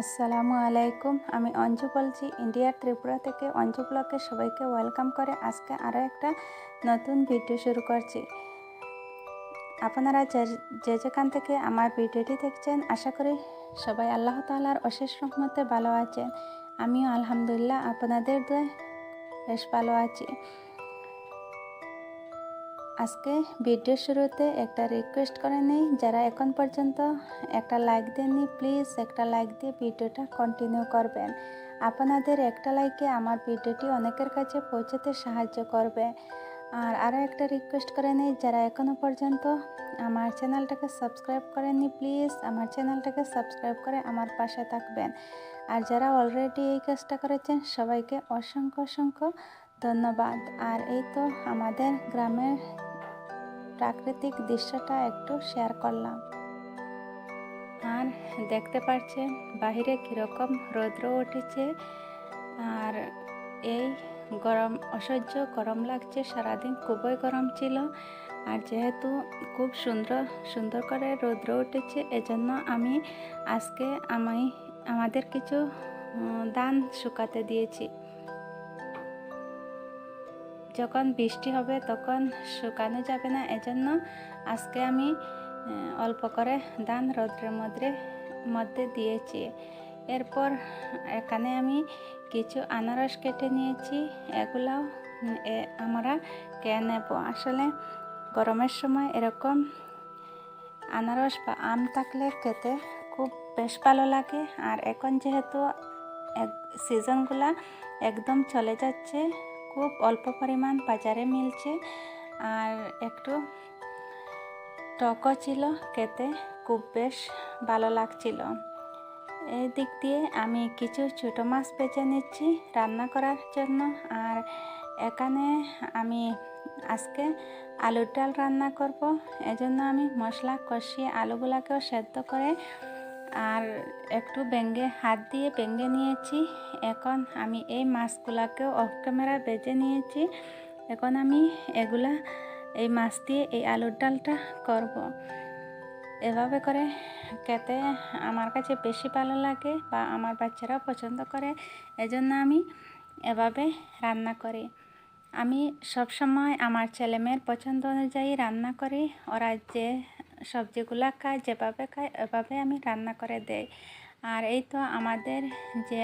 আসসালামু আলাইকুম। আমি অঞ্জু বলছি। ইন্ডিয়ার ত্রিপুরা থেকে অঞ্জু ব্লকে সবাইকে ওয়েলকাম করে আজকে আরও একটা নতুন ভিডিও শুরু করছি। আপনারা যে যেখান থেকে আমার ভিডিওটি দেখছেন, আশা করি সবাই আল্লাহ তালার অশেষ রহমতে ভালো আছেন। আমিও আলহামদুলিল্লাহ আপনাদের দোয়া বেশ ভালো আছি। আজকে ভিডিও শুরুতে একটা রিকোয়েস্ট করে নেই। যারা এখন পর্যন্ত একটা লাইক দেননি প্লিজ একটা লাইক দিয়ে ভিডিওটা কন্টিনিউ করবেন। আপনাদের একটা লাইকে আমার ভিডিওটি অনেকের কাছে পৌঁছাতে সাহায্য করবে। আর আরও একটা রিকোয়েস্ট করে নেই, যারা এখনও পর্যন্ত আমার চ্যানেলটাকে সাবস্ক্রাইব করেননি প্লিজ আমার চ্যানেলটাকে সাবস্ক্রাইব করে আমার পাশে থাকবেন। আর যারা অলরেডি এই কাজটা করেছেন, সবাইকে অসংখ্য অসংখ্য ধন্যবাদ। আর এই তো আমাদের গ্রামের প্রাকৃতিক দৃশ্যটা একটু শেয়ার করলাম। আর দেখতে পাচ্ছেন, বাহিরে কীরকম রৌদ্র উঠেছে আর এই গরম, অসহ্য গরম লাগছে, সারাদিন খুবই গরম ছিল আর যেহেতু খুব সুন্দর সুন্দর করে রৌদ্র উঠেছে, এজন্য আমি আজকে আমি, আমাদের কিছু দান শুকাতে দিয়েছি। যখন বৃষ্টি হবে তখন শুকানো যাবে না। এজন্য আজকে আমি অল্প করে ধান রৌদ্রের মধ্যে মধ্যে দিয়েছি। এরপর এখানে আমি কিছু আনারস কেটে নিয়েছি। এগুলাও আমরা খেয়ে নেব। আসলে গরমের সময় এরকম আনারস বা আম থাকলে খেতে খুব বেশ ভালো লাগে। আর এখন যেহেতু সিজনগুলা একদম চলে যাচ্ছে খুব অল্প পরিমাণ বাজারে মিলছে। আর একটু টকও ছিল, খেতে খুব বেশ ভালো লাগছিল। এই দিক দিয়ে আমি কিছু ছোটো মাছ বেছে নিচ্ছি রান্না করার জন্য। আর এখানে আমি আজকে আলুর ডাল রান্না করব। এজন্য আমি মশলা কষিয়ে আলুগুলাকেও সেদ্ধ করে আর একটু বেঙ্গে হাত দিয়ে বেঙ্গে নিয়েছি। এখন আমি এই মাছগুলাকেও অফ ক্যামেরা বেজে নিয়েছি। এখন আমি এগুলা, এই মাছ দিয়ে এই আলুর ডালটা করব। এভাবে করে খেতে আমার কাছে বেশি ভালো লাগে বা আমার বাচ্চারাও পছন্দ করে, এজন্য আমি এভাবে রান্না করি। আমি সবসময় আমার ছেলেমেয়ের পছন্দ অনুযায়ী রান্না করি। ওরা যে সবজিগুলা খায় যেভাবে খায় এভাবে আমি রান্না করে দেই। আর এই তো আমাদের যে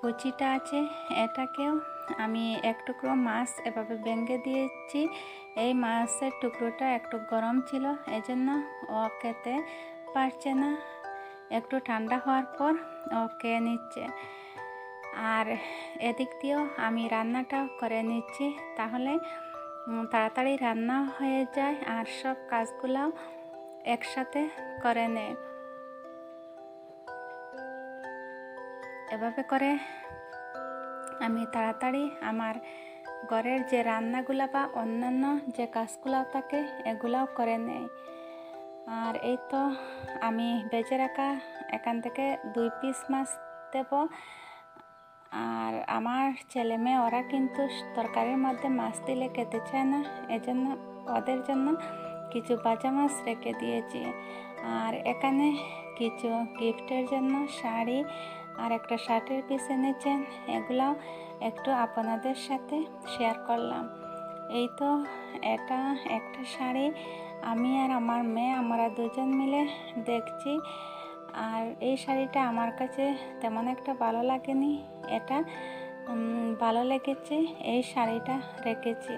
কুচিটা আছে, এটাকেও আমি এক টুকরো মাছ এভাবে ভেঙে দিয়েছি। এই মাছের টুকরোটা একটু গরম ছিল, এজন্য ও খেতে পারছে না। একটু ঠান্ডা হওয়ার পর ও খেয়ে নিচ্ছে। আর এদিক দিয়েও আমি রান্নাটা করে নিচ্ছি। তাহলে তাড়াতাড়ি রান্না হয়ে যায় আর সব কাজগুলো একসাথে করে নেয় এভাবে করে আমি তাড়াতাড়ি আমার ঘরের যে রান্নাগুলো বা অন্যান্য যে কাজগুলো থাকে, এগুলাও করে নেয় আর এই তো আমি বেজে রাখা, এখান থেকে দুই পিস মাছ দেব। আর আমার ছেলে মেয়ে, ওরা কিন্তু তরকারির মধ্যে মাছ দিলে খেতে চায় না। এজন্য ওদের জন্য কিছু বাজা মাছ রেখে দিয়েছি। আর এখানে কিছু গিফটের জন্য শাড়ি আর একটা শার্টের পিস এনেছেন। এগুলাও একটু আপনাদের সাথে শেয়ার করলাম। এই তো এটা একটা শাড়ি। আমি আর আমার মেয়ে, আমরা দুজন মিলে দেখছি। আর এই শাড়িটা আমার কাছে তেমন একটা ভালো লাগেনি। এটা ভালো লেগেছে, এই শাড়িটা রেখেছি।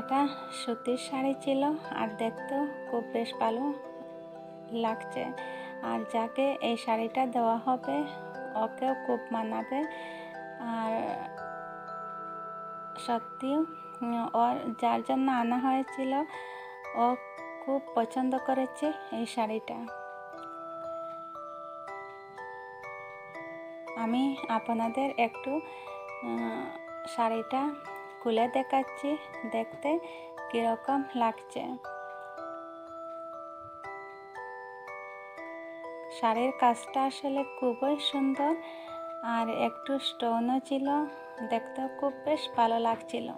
এটা সুতির শাড়ি ছিল আর দেখতেও খুব বেশ ভালো লাগছে। আর যাকে এই শাড়িটা দেওয়া হবে, ওকেও খুব মানাবে। আর সত্যিও ওর যার জন্য আনা হয়েছিল, ও খুব পছন্দ করেছে এই শাড়িটা। আমি আপনাদের একটু শাড়িটা খুলে দেখাচ্ছি, দেখতে কীরকম লাগছে। শাড়ির কাজটা আসলে খুবই সুন্দর আর একটু স্টোনও ছিল, দেখতেও খুব বেশ ভালো লাগছিল।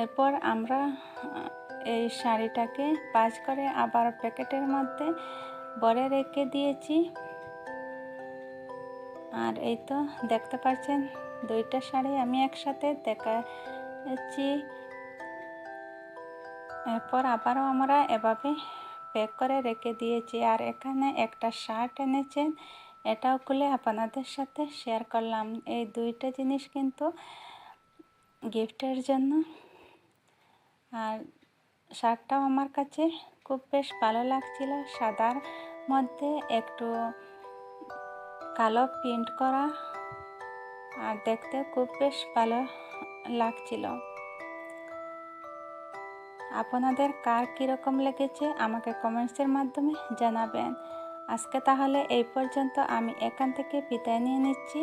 এরপর আমরা এই শাড়িটাকে পাঁচ করে আবার প্যাকেটের মধ্যে ভরে রেখে দিয়েছি। আর এই তো দেখতে পাচ্ছেন, দুইটা শাড়ি আমি একসাথে দেখাচ্ছি। এরপর আবারও আমরা এভাবে প্যাক করে রেখে দিয়েছি। আর এখানে একটা শার্ট এনেছেন, এটাও খুলে আপনাদের সাথে শেয়ার করলাম। এই দুইটা জিনিস কিন্তু গিফটের জন্য। আর শার্টটাও আমার কাছে খুব বেশ ভালো লাগছিল। সাদার মধ্যে একটু কালো প্রিন্ট করা আর দেখতে খুব বেশ ভালো লাগছিল। আপনাদের কার কীরকম লেগেছে আমাকে কমেন্টসের মাধ্যমে জানাবেন। আজকে তাহলে এই পর্যন্ত আমি এখান থেকে বিদায় নিয়ে নিচ্ছি।